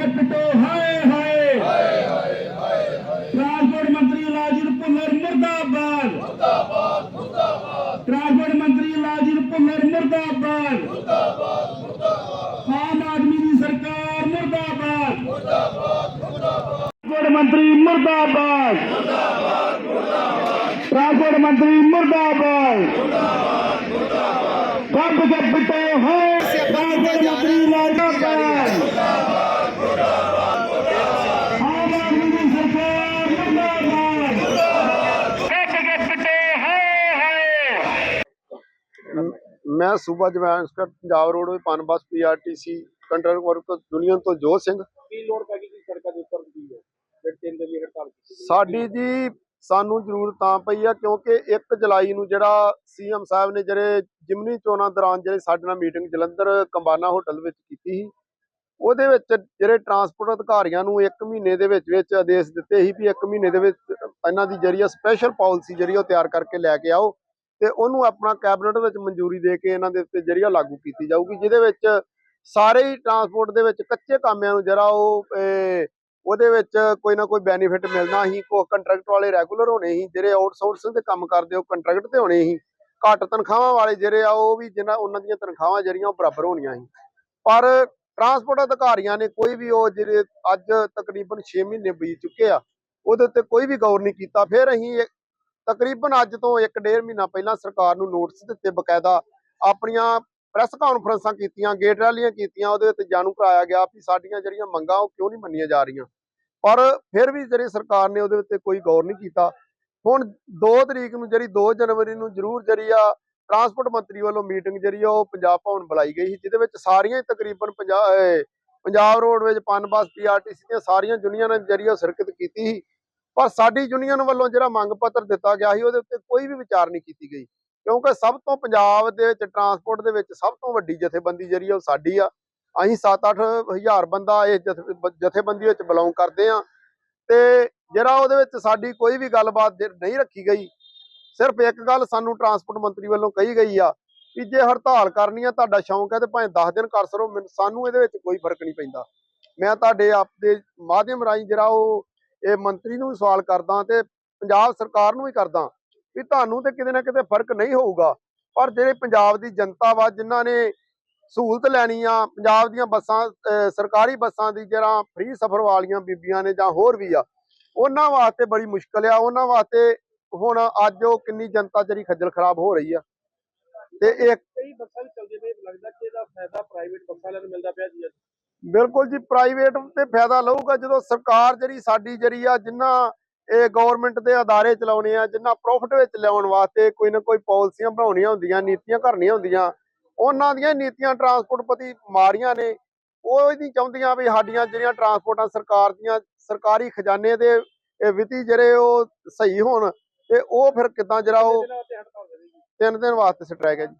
ਕੇ ਪਿੱਟੋ ਹਾਏ ਹਾਏ। ਟਰਾਂਸਪੋਰਟ ਮੰਤਰੀ ਲਾਜਨ ਭੁੱਲਰ ਮੁਰਦਾਬਾਦ। ਮੁਰਦਾਬਾਦ ਮੁਰਦਾਬਾਦ ਟਰਾਂਸਪੋਰਟ ਮੰਤਰੀ ਲਾਜਨ ਭੁੱਲਰ ਮੁਰਦਾਬਾਦ। ਮੁਰਦਾਬਾਦ ਮੁਰਦਾਬਾਦ ਆਮ ਆਦਮੀ ਦੀ ਸਰਕਾਰ ਮੁਰਦਾਬਾਦ। ਮੁਰਦਾਬਾਦ ਮੁਰਦਾਬਾਦ ਟਰਾਂਸਪੋਰਟ ਮੰਤਰੀ ਮਰਦਾਬਾਦ। ਮੁਰਦਾਬਾਦ ਮੁਰਦਾਬਾਦ ਟਰਾਂਸਪੋਰਟ ਮੰਤਰੀ ਮੁਰਦਾਬਾਦ ਮੁਰਦਾਬਾਦ ਕੱਬ ਕੇ ਪਿੱਟੋ ਹਾਏ ਟਰਾਂਸਪੋਰਟ ਮੰਤਰੀ ਲਾਜਨ ਆਮ ਆਦਮੀ ਦੀ ਸਰਕਾਰ ਮੁਰਦਾਬਾਦ ਕੱਬ ਕੇ ਪਿੱਟੋ ਹਾਏ ਹਾਏ ਮ- ਸੂਬਾ ਜਮੈਨ Punjab roadway PUNBUS PRTC control work union ਤੋਂ ਜੋਤ ਸਿੰਘ। ਕੀ ਲੋੜ ਪੈ ਗਈ ਕਿ ਸੜਕਾਂ ਦੇ ਉੱਪਰ ਦੀ? ਹੈ ਜਿਹੜੇ ਤਿੰਨ ਦੀ ਹੜਤਾਲ ਕੀਤੀ ਸਾਡੀ ਜੀ ਸਾਨੂੰ ਜ਼ਰੂਰਤ ਤਾਂ ਪਈ ਆ ਕਿਉਂਕਿ 1 ਜੁਲਾਈ ਨੂੰ ਜਿਹੜਾ ਸੀਐਮ ਸਾਹਿਬ ਨੇ ਜਿਹੜੇ ਜਿਮਨੀ ਚੋਣਾਂ ਦੌਰਾਨ ਜਿਹੜੇ ਸਾਡੇ ਨਾਲ ਮੀਟਿੰਗ ਜਲੰਧਰ ਕੰਬਾਨਾ ਹੋਟਲ ਵਿੱਚ ਕੀਤੀ ਸੀ ਉਹਦੇ ਵਿੱਚ ਜਿਹੜੇ ਟਰਾਂਸਪੋਰਟ ਅਧਿਕਾਰੀਆਂ ਨੂੰ 1 ਮਹੀਨੇ ਦੇ ਵਿੱਚ ਵਿੱਚ ਆਦੇਸ਼ ਦਿੱਤੇ ਸੀ ਵੀ 1 ਮਹੀਨੇ ਦੇ ਵਿੱਚ ਇਹਨਾਂ ਦੀ ਜਿਹੜੀ ਸਪੈਸ਼ਲ ਪਾਲਿਸੀ ਜਿਹੜੀ ਉਹ ਤਿਆਰ ਕਰਕੇ ਲੈ ਕੇ ਆਓ। ਤੇ ਉਹਨੂੰ ਆਪਣਾ ਕੈਬਨਿਟ ਵਿੱਚ ਮਨਜ਼ੂਰੀ ਦੇ ਕੇ ਇਹਨਾਂ ਦੇ ਉੱਤੇ ਜਿਹੜੀ ਆ ਲਾਗੂ ਕੀਤੀ ਜਾਊਗੀ, ਜਿਹਦੇ ਵਿੱਚ ਸਾਰੇ ਹੀ ਟਰਾਂਸਪੋਰਟ ਦੇ ਵਿੱਚ ਕੱਚੇ ਕਾਮਿਆਂ ਨੂੰ ਜਿਹੜਾ ਉਹ ਉਹਦੇ ਵਿੱਚ ਕੋਈ ਨਾ ਕੋਈ ਬੈਨੀਫਿਟ ਮਿਲਣਾ ਹੀ ਕੋ ਕੰਟਰੈਕਟ ਵਾਲੇ ਰੈਗੂਲਰ ਹੋਣੇ ਸੀ ਜਿਹੜੇ ਆਊਟਸੋਰਸਿੰਗ ਦੇ ਕੰਮ ਕਰਦੇ ਉਹ ਕੰਟਰੈਕਟ ਤੇ ਹੋਣੇ ਸੀ ਘੱਟ ਤਨਖਾਹਾਂ ਵਾਲੇ ਜਿਹੜੇ ਆ ਉਹ ਵੀ ਜਿਨ੍ਹਾਂ, ਉਹਨਾਂ ਦੀਆਂ ਤਨਖਾਹਾਂ ਜਿਹੜੀਆਂ ਉਹ ਬਰਾਬਰ ਹੋਣੀਆਂ ਸੀ ਪਰ ਟਰਾਂਸਪੋਰਟ ਅਧਿਕਾਰੀਆਂ ਨੇ ਕੋਈ ਵੀ ਉਹ ਜਿਹੜੇ ਅੱਜ ਤਕਰੀਬਨ 6 ਮਹੀਨੇ ਬੀਤ ਚੁੱਕੇ ਆ, ਉਹਦੇ ਉੱਤੇ ਕੋਈ ਵੀ ਗੌਰ ਨਹੀਂ ਕੀਤਾ, ਫਿਰ ਅਸੀਂ ਇਹ- ਤਕਰੀਬਨ ਅੱਜ ਤੋਂ 1.5 ਮਹੀਨਾ ਪਹਿਲਾਂ ਸਰਕਾਰ ਨੂੰ ਨੋਟਿਸ ਦਿੱਤੇ ਬਕਾਇਦਾ ਆਪਣੀਆਂ ਪ੍ਰੈਸ ਕਾਨਫਰੰਸਾਂ ਕੀਤੀਆਂ, ਗੇਟ ਰੈਲੀਆਂ ਕੀਤੀਆਂ, ਉਹਦੇ ਉੱਤੇ ਜਾਣੂ ਕਰਾਇਆ ਗਿਆ ਵੀ ਸਾਡੀਆਂ ਜਿਹੜੀਆਂ ਮੰਗਾਂ ਉਹ ਕਿਉਂ ਨਹੀਂ ਮੰਨੀਆਂ ਜਾ ਰਹੀਆਂ। ਪਰ ਫਿਰ ਵੀ ਜਿਹੜੀ ਸਰਕਾਰ ਨੇ ਉਹਦੇ ਉੱਤੇ ਕੋਈ ਗੌਰ ਨਹੀਂ ਕੀਤਾ। ਹੁਣ 2 ਤਰੀਕ ਨੂੰ ਜਿਹੜੀ 2 ਜਨਵਰੀ ਨੂੰ ਜ਼ਰੂਰ ਜਿਹੜੀ ਆ ਟਰਾਂਸਪੋਰਟ ਮੰਤਰੀ ਵੱਲੋਂ ਮੀਟਿੰਗ ਜਿਹੜੀ ਆ ਉਹ ਪੰਜਾਬ ਭਵਨ ਬੁਲਾਈ ਗਈ ਸੀ, ਜਿਹਦੇ ਵਿੱਚ ਸਾਰੀਆਂ ਹੀ ਤਕਰੀਬਨ ਪੰਜਾਬ ਪੰਜਾਬ ਰੋਡਵੇਜ, ਪਨਬਸ, ਪੀਆਰਟੀਸੀ ਦੀਆਂ ਸਾਰੀਆਂ ਯੂਨੀਅਨਾਂ ਨੇ ਜਿਹੜੀ ਉਹ ਸ਼ਿਰਕਤ ਕੀਤੀ ਸੀ। ਪਰ ਸਾਡੀ ਯੂਨੀਅਨ ਵੱਲੋਂ ਜਿਹੜਾ ਮੰਗ ਪੱਤਰ ਦਿੱਤਾ ਗਿਆ ਸੀ, ਉਹਦੇ ਉੱਤੇ ਕੋਈ ਵੀ ਵਿਚਾਰ ਨਹੀਂ ਕੀਤੀ ਗਈ। ਕਿਉਂਕਿ ਸਭ ਤੋਂ ਪੰਜਾਬ ਦੇ ਵਿੱਚ ਟਰਾਂਸਪੋਰਟ ਦੇ ਵਿੱਚ ਸਭ ਤੋਂ ਵੱਡੀ ਜਥੇਬੰਦੀ ਜਿਹੜੀ ਆ, ਉਹ ਸਾਡੀ ਆ। ਅਸੀਂ 7-8 ਹਜ਼ਾਰ ਬੰਦਾ ਇਹ ਜਥੇ- ਬ- ਜਥੇਬੰਦੀ ਵਿੱਚ ਬਿਲੋਂਗ ਕਰਦੇ ਆ। ਤੇ ਜਿਹੜਾ ਉਹਦੇ ਵਿੱਚ ਸਾਡੀ ਕੋਈ ਵੀ ਗੱਲਬਾਤ ਜੇ ਨਹੀਂ ਰੱਖੀ ਗਈ, ਸਿਰਫ ਇੱਕ ਗੱਲ ਸਾਨੂੰ ਟਰਾਂਸਪੋਰਟ ਮੰਤਰੀ ਵੱਲੋਂ ਕਹੀ ਗਈ ਆ ਕਿ ਜੇ ਹੜਤਾਲ ਕਰਨੀ ਆ, ਤੁਹਾਡਾ ਸ਼ੌਂਕ ਹੈ ਤੇ ਭਾਵੇਂ 10 ਦਿਨ ਕਰ ਸਰੋ, ਮੈਨੂੰ- ਸਾਨੂੰ ਇਹਦੇ ਵਿੱਚ ਕੋਈ ਫ਼ਰਕ ਨਹੀਂ ਪੈਂਦਾ। ਮੈਂ ਤੁਹਾਡੇ ਆਪ ਦੇ ਮਾਧਿਅਮ ਰਾਹੀਂ ਜਿਹੜਾ ਉਹ ਇਹ ਮੰਤਰੀ ਨੂੰ ਵੀ ਸਵਾਲ ਕਰਦਾ ਤੇ ਪੰਜਾਬ ਸਰਕਾਰ ਨੂੰ ਵੀ ਕਰਦਾ ਵੀ ਤੁਹਾਨੂੰ ਤੇ ਕਿਤੇ ਨਾ ਕਿਤੇ ਫ਼ਰਕ ਨਹੀਂ ਹੋਊਗਾ। ਪਰ ਜਿਹੜੇ ਪੰਜਾਬ ਦੀ ਜਨਤਾ ਵਾ, ਜਿਨ੍ਹਾਂ ਨੇ ਸਹੂਲਤ ਲੈਣੀ ਆ, ਪੰਜਾਬ ਦੀਆਂ ਬੱਸਾਂ ਸਰਕਾਰੀ ਬੱਸਾਂ ਦੀ ਜਿਹੜਾ ਫ੍ਰੀ ਸਫ਼ਰ ਵਾਲੀਆਂ ਬੀਬੀਆਂ ਨੇ ਜਾਂ ਹੋਰ ਵੀ ਆ, ਉਹਨਾਂ ਵਾਸਤੇ ਬੜੀ ਮੁਸ਼ਕਲ ਆ। ਉਹਨਾਂ ਵਾਸਤੇ ਹੁਣ ਅੱਜ ਉਹ ਕਿੰਨੀ ਜਨਤਾ ਜਿਹੜੀ ਖੱਜਲ ਖਰਾਬ ਹੋ ਰਹੀ ਆ। ਤੇ ਇਹ ਕਈ ਬੱਸਾਂ ਚੱਲਦੀਆਂ ਪਈਆਂ ਲੱਗਦਾ ਕਿ ਇਹਦਾ ਫਾਇਦਾ ਪ੍ਰਾਈਵੇਟ ਬੱਸਾਂ ਵਾਲਿਆਂ ਨੂੰ ਮਿਲਦਾ ਪਿਆ ਜੀ ਬਿਲਕੁਲ ਜੀ ਪ੍ਰਾਈਵੇਟ ਤੇ ਫਾਇਦਾ ਲਊਗਾ ਜਦੋਂ ਸਰਕਾਰ ਜਿਹੜੀ ਸਾਡੀ ਜਿਹੜੀ ਆ ਜਿੰਨਾ ਇਹ ਗਵਰਨਮੈਂਟ ਦੇ ਅਦਾਰੇ ਚਲਾਉਣੇ ਆ ਜਿੰਨਾ ਪ੍ਰੋਫਿਟ ਵਿੱਚ ਲਿਆਉਣ ਵਾਸਤੇ ਕੋਈ ਨਾ ਕੋਈ ਪਾਲਿਸੀਆਂ ਬਣਾਉਣੀਆਂ ਹੁੰਦੀਆਂ ਨੀਤੀਆਂ ਘੜਨੀਆਂ ਹੁੰਦੀਆਂ ਉਹਨਾਂ ਦੀਆਂ ਨੀਤੀਆਂ ਟਰਾਂਸਪੋਰਟ ਪ੍ਰਤੀ ਮਾਰੀਆਂ ਨੇ ਉਹ ਨਹੀਂ ਚਾਹੁੰਦੀਆਂ ਵੀ ਸਾਡੀਆਂ ਜਿਹੜੀਆਂ ਟਰਾਂਸਪੋਰਟਾਂ ਸਰਕਾਰ ਦੀਆਂ ਸਰਕਾਰੀ ਖਜ਼ਾਨੇ ਦੇ ਇਹ ਵਿੱਤੀ ਜਿਹੜੇ ਉਹ ਸਹੀ ਹੋਣ ਤੇ ਉਹ ਫਿਰ ਕਿਦਾਂ ਜਿਹੜਾ ਉਹ ਤਿੰਨ ਦਿਨ ਵਾਸਤੇ ਸਟ੍ਰਾਈਕ ਹੈ ਜੀ।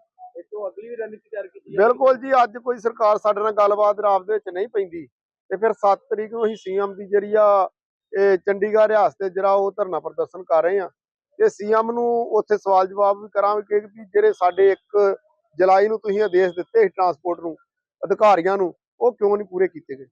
ਅਗਲੀ ਵੀ ਰਣਨੀਤੀ ਤਿਆਰ ਕੀਤੀ ਬਿਲਕੁਲ ਜੀ, ਅੱਜ ਕੋਈ ਸਰਕਾਰ ਸਾਡੇ ਨਾਲ ਗੱਲਬਾਤ ਰਾਬ ਵਿੱਚ ਨਹੀਂ ਪੈਂਦੀ। ਤੇ ਫਿਰ 7 ਤਰੀਕ ਨੂੰ ਅਸੀਂ ਸੀਐਮ ਦੀ ਜਿਹੜੀ ਆ, ਇਹ ਚੰਡੀਗੜ੍ਹ ਰਿਆਸਤ ਤੇ ਜਿਹੜਾ ਉਹ ਧਰਨਾ ਪ੍ਰਦਰਸ਼ਨ ਕਰ ਰਹੇ ਆ ਤੇ ਸੀਐਮ ਨੂੰ ਉੱਥੇ ਸਵਾਲ ਜਵਾਬ ਵੀ ਕਰਾਂਗੇ ਕਿ ਜਿਹੜੇ ਸਾਡੇ 1 ਜੁਲਾਈ ਨੂੰ ਤੁਸੀਂ ਆਦੇਸ਼ ਦਿੱਤੇ ਸੀ ਟਰਾਂਸਪੋਰਟ ਨੂੰ, ਅਧਿਕਾਰੀਆਂ ਨੂੰ, ਉਹ ਕਿਉਂ ਨਹੀਂ ਪੂਰੇ ਕੀਤੇ ਗਏ?